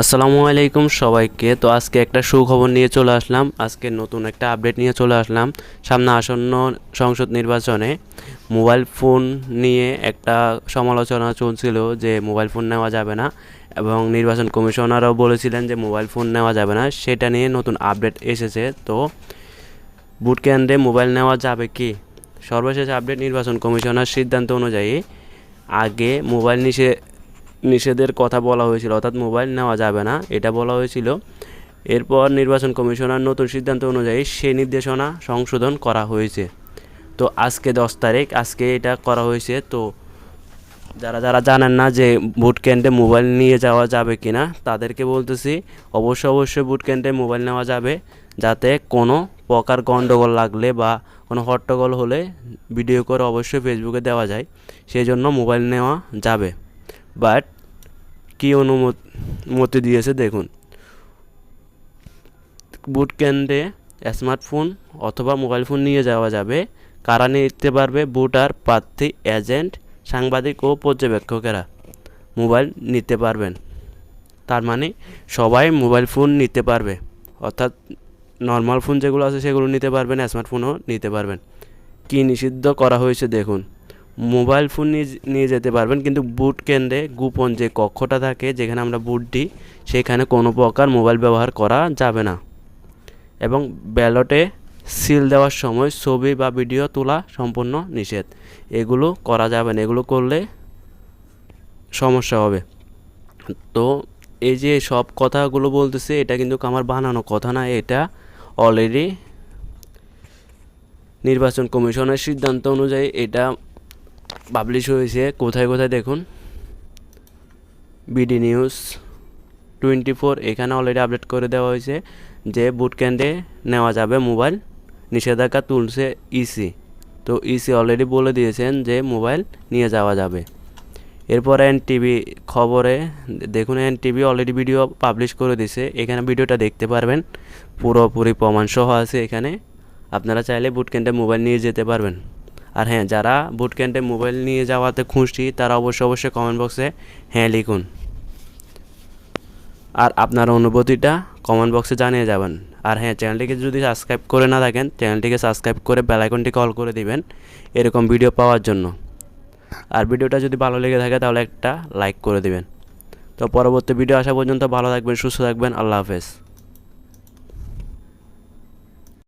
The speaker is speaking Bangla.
আসসালামু আলাইকুম সবাইকে। তো আজকে একটা সুখবর নিয়ে চলে আসলাম। আজকে নতুন একটা আপডেট নিয়ে চলে আসলাম। সামনে আসন্ন সংসদ নির্বাচনে মোবাইল ফোন নিয়ে একটা সমালোচনা চলছিল যে মোবাইল ফোন নেওয়া যাবে না এবং নির্বাচন কমিশনারও বলেছিলেন যে মোবাইল ফোন নেওয়া যাবে না। সেটা নিয়ে নতুন আপডেট এসেছে। তো বুট কেন্দ্রে মোবাইল নেওয়া যাবে কি? সর্বশেষ আপডেট নির্বাচন কমিশনার সিদ্ধান্ত অনুযায়ী আগে মোবাইল নিষে নিষেধের কথা বলা হয়েছিল, অর্থাৎ মোবাইল নেওয়া যাবে না, এটা বলা হয়েছিল। এরপর নির্বাচন কমিশনার নতুন সিদ্ধান্ত অনুযায়ী সে নির্দেশনা সংশোধন করা হয়েছে। তো আজকে দশ তারিখ, আজকে এটা করা হয়েছে। তো যারা যারা জানেন না যে বুট ক্যান্টে মোবাইল নিয়ে যাওয়া যাবে কি না তাদেরকে বলতেছি, অবশ্যই অবশ্যই বুট ক্যান্টে মোবাইল নেওয়া যাবে, যাতে কোনো প্রকার গণ্ডগোল লাগলে বা কোনো হট্টগোল হলে ভিডিও করে অবশ্যই ফেসবুকে দেওয়া যায়। সেই জন্য মোবাইল নেওয়া যাবে। বাট কী অনুমতি দিয়েছে দেখুন। বুট ক্যান্ডে স্মার্টফোন অথবা মোবাইল ফোন নিয়ে যাওয়া যাবে। কারা নিতে পারবে? বুটার প্রার্থী এজেন্ট সাংবাদিক ও পর্যবেক্ষকেরা মোবাইল নিতে পারবেন। তার মানে সবাই মোবাইল ফোন নিতে পারবে। অর্থাৎ নর্মাল ফোন যেগুলো আছে সেগুলো নিতে পারবেন স্মার্টফোনও নিতে পারবেন। কী নিষিদ্ধ করা হয়েছে দেখুন। মোবাইল ফোন নিয়ে যেতে পারবেন, কিন্তু বুট কেন্দ্রে গোপন যে কক্ষটা থাকে, যেখানে আমরা বুট দিই, সেখানে কোনো প্রকার মোবাইল ব্যবহার করা যাবে না। এবং ব্যালটে সিল দেওয়ার সময় ছবি বা ভিডিও তোলা সম্পূর্ণ নিষেধ। এগুলো করা যাবে না, এগুলো করলে সমস্যা হবে। তো এই যে সব কথাগুলো বলতেছে, এটা কিন্তু আমার বানানো কথা না, এটা অলরেডি নির্বাচন কমিশনের সিদ্ধান্ত অনুযায়ী এটা পাবলিশ হয়েছে। কোথায় কোথায় দেখুন? বিডি নিউজ টোয়েন্টি ফোর এখানে অলরেডি আপডেট করে দেওয়া হয়েছে যে বুট ক্যান্ডে নেওয়া যাবে মোবাইল নিষেধাজ্ঞা তুলছে ইসি তো ইসি অলরেডি বলে দিয়েছেন যে মোবাইল নিয়ে যাওয়া যাবে। এরপর এন টিভি খবরে দেখুন N TV already video publish করে দিছে এখানে ভিডিওটা দেখতে পারবেন। পুরোপুরি প্রমাণ সহ আছে এখানে। আপনারা চাইলে বুট ক্যান্ডে মোবাইল নিয়ে যেতে পারবেন। আর হ্যাঁ যারা বুট ক্যান্টে মোবাইল নিয়ে যাওয়াতে খুশি, তারা অবশ্যই অবশ্যই কমেন্ট বক্সে হ্যাঁ লিখুন। আর আপনার অনুভূতিটা কমেন্ট বক্সে জানিয়ে যাবেন। আর হ্যাঁ চ্যানেলটিকে যদি সাবস্ক্রাইব করে না থাকেন চ্যানেলটিকে সাবস্ক্রাইব করে বেলাইকনটি কল করে দিবেন, এরকম ভিডিও পাওয়ার জন্য। আর ভিডিওটা যদি ভালো লেগে থাকে, তাহলে একটা লাইক করে দিবেন। তো পরবর্তী ভিডিও আসা পর্যন্ত ভালো থাকবেন, সুস্থ থাকবেন, আল্লাহ হাফেজ।